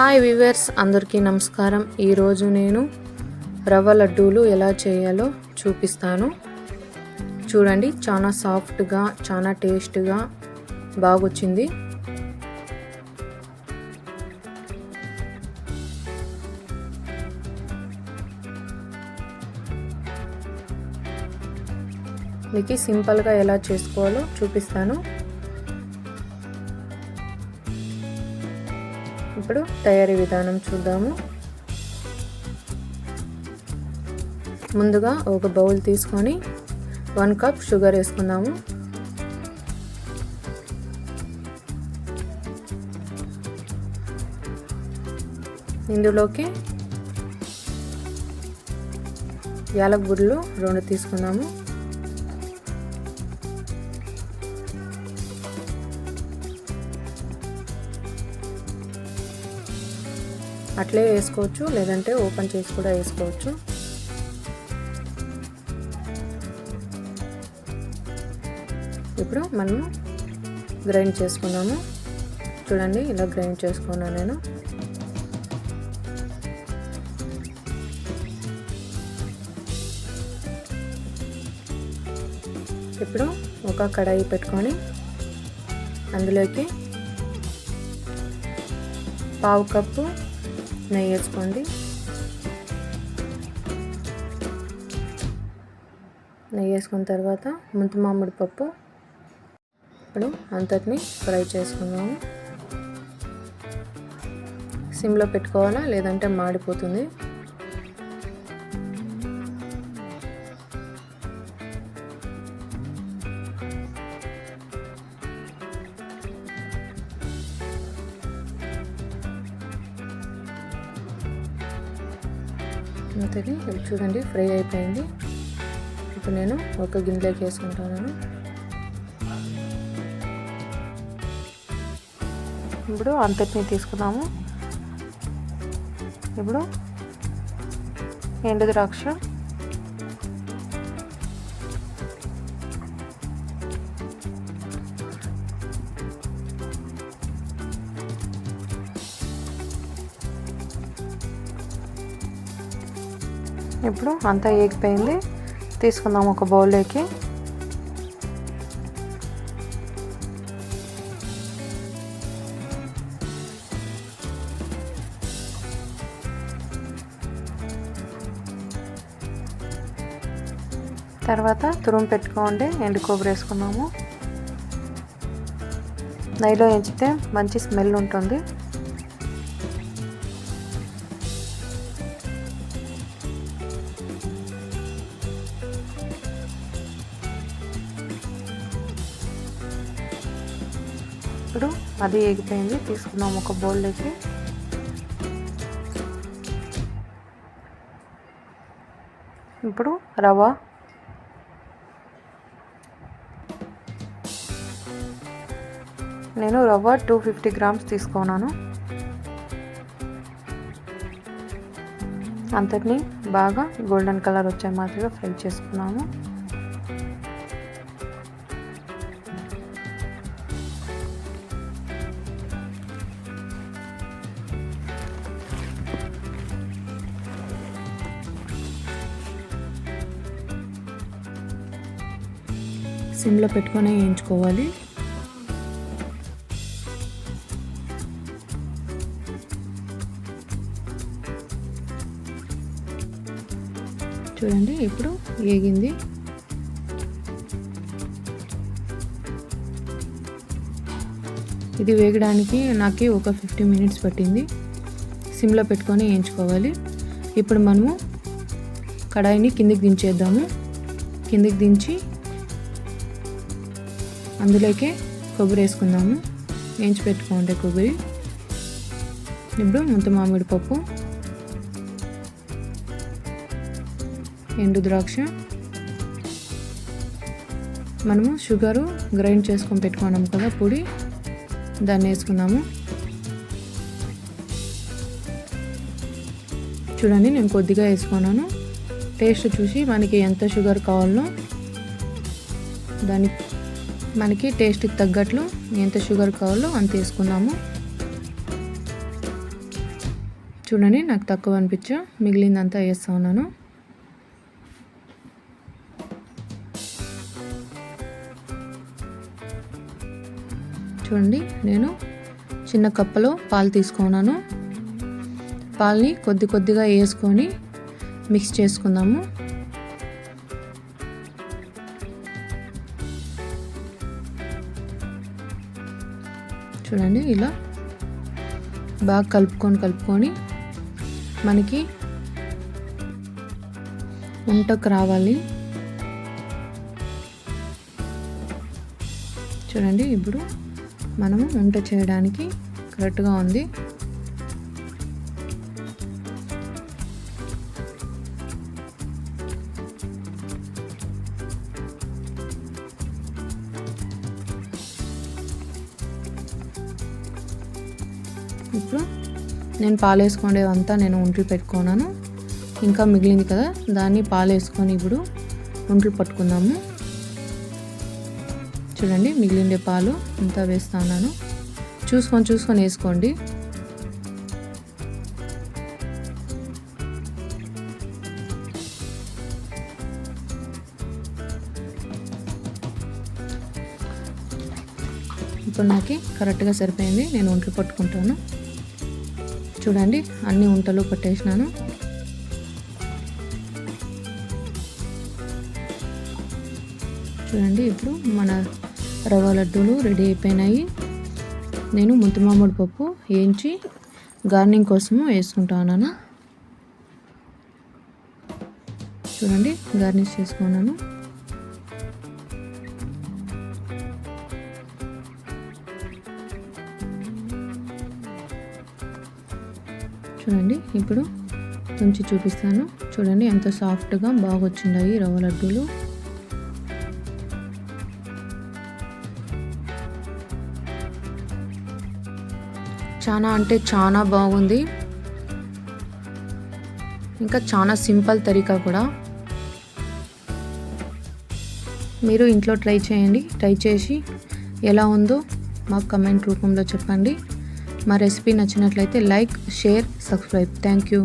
Hi viewers అందరికీ నమస్కారం. ఈరోజు నేను రవ్వ లడ్డూలు ఎలా చేయాలో చూపిస్తాను. చూడండి చాలా సాఫ్ట్గా చాలా టేస్ట్గా బాగొచ్చింది. మీకు సింపుల్గా ఎలా చేసుకోవాలో చూపిస్తాను. ఇప్పుడు తయారీ విధానం చూద్దాము. ముందుగా ఒక బౌల్ తీసుకొని వన్ కప్ షుగర్ వేసుకుందాము. ఇందులోకి యాలక్ రెండు తీసుకుందాము. అట్లే వేసుకోవచ్చు లేదంటే ఓపెన్ చేసి కూడా వేసుకోవచ్చు. ఇప్పుడు మనము గ్రైండ్ చేసుకున్నాము. చూడండి ఇలా గ్రైండ్ చేసుకున్నాను నేను. ఇప్పుడు ఒక కడాయి పెట్టుకొని అందులోకి పావు కప్పు నెయ్యి వేసుకోండి. నెయ్యి వేసుకున్న తర్వాత ముంత మామిడి పప్పు ఇప్పుడు అంతటిని ఫ్రై చేసుకుందాము. సిమ్లో పెట్టుకోవాలా లేదంటే మాడిపోతుంది. అంతది చూడండి ఫ్రై అయిపోయింది. ఇప్పుడు నేను ఒక గిన్నెలోకి వేసుకుంటాను. ఇప్పుడు అంతటిని తీసుకున్నాము. ఇప్పుడు ఎండు ద్రాక్ష. ఇప్పుడు అంతా ఏగిపోయింది. తీసుకుందాం ఒక బౌల్లోకి. తర్వాత తురుము పెట్టుకోండి. ఎండు కొబ్బరి వేసుకున్నాము. నెయ్యిలో ఎంచితే మంచి స్మెల్ ఉంటుంది. ఇప్పుడు అది ఎగిపోయింది తీసుకున్నాము ఒక బౌల్లోకి ఇప్పుడు రవ్వ. నేను రవ్వ టూ ఫిఫ్టీ గ్రామ్స్ తీసుకున్నాను. అంతటిని బాగా గోల్డెన్ కలర్ వచ్చే మాదిరిగా ఫ్రై చేసుకున్నాము. సిమ్లో పెట్టుకొని వేయించుకోవాలి. చూడండి ఇప్పుడు వేగింది. ఇది వేగడానికి నాకు ఒక ఫిఫ్టీ మినిట్స్ పట్టింది. సిమ్లో పెట్టుకొని వేయించుకోవాలి. ఇప్పుడు మనము కడాయిని కిందికి దించేద్దాము. కిందికి దించి అందులోకే కొబ్బరి వేసుకుందాము వేయించి పెట్టుకోండి కొబ్బరి. ఇప్పుడు ముంత మామిడి పప్పు ఎండు ద్రాక్ష. మనము షుగరు గ్రైండ్ చేసుకొని పెట్టుకున్నాము కదా పొడి. దాన్ని వేసుకున్నాము చూడండి నేను కొద్దిగా వేసుకున్నాను. టేస్ట్ చూసి మనకి ఎంత షుగర్ కావాలో దానికి మనకి టేస్ట్కి తగ్గట్లు ఎంత షుగర్ కావాలో అంత వేసుకున్నాము చూడండి నాకు తక్కువ అనిపించా. మిగిలిందంతా వేస్తూ ఉన్నాను. చూడండి నేను చిన్న కప్పలో పాలు తీసుకున్నాను. పాలని కొద్ది కొద్దిగా వేసుకొని మిక్స్ చేసుకుందాము. చూడండి ఇలా బాగా కలుపుకొని కలుపుకొని మనకి వంటకు రావాలి. చూడండి ఇప్పుడు మనము వంట చేయడానికి కరెక్ట్గా ఉంది. ఇప్పుడు నేను పాలు వేసుకునేదంతా నేను ఒంట్లు పెట్టుకున్నాను. ఇంకా మిగిలింది కదా దాన్ని పాలు వేసుకొని ఇప్పుడు ఒంట్లు పట్టుకుందాము. చూడండి మిగిలిండే పాలు అంతా వేస్తా ఉన్నాను. చూసుకొని చూసుకొని వేసుకోండి. ఇప్పుడు నాకు కరెక్ట్గా సరిపోయింది నేను ఒంట్లు పట్టుకుంటాను. చూడండి అన్ని వంటలు పట్టేసినాను చూడండి ఇప్పుడు మన రవ్వ లడ్డూలు రెడీ అయిపోయినాయి. నేను ముంతమామిడి పప్పు వేయించి గార్నింగ్ కోసము వేసుకుంటా ఉన్నాను. చూడండి గార్నిష్ చేసుకున్నాను. చూడండి. ఇప్పుడు తుంచి చూపిస్తాను. చూడండి ఎంత సాఫ్ట్గా బాగా వచ్చిండాయి రవ్వ లడ్డూలు. చాలా అంటే చాలా బాగుంది. ఇంకా చాలా సింపుల్ తరీకా కూడా. మీరు ఇంట్లో ట్రై చేయండి. ట్రై చేసి ఎలా ఉందో మాకు కమెంట్ రూపంలో చెప్పండి. మా రెసిపీ నచ్చినట్లయితే like share subscribe thank you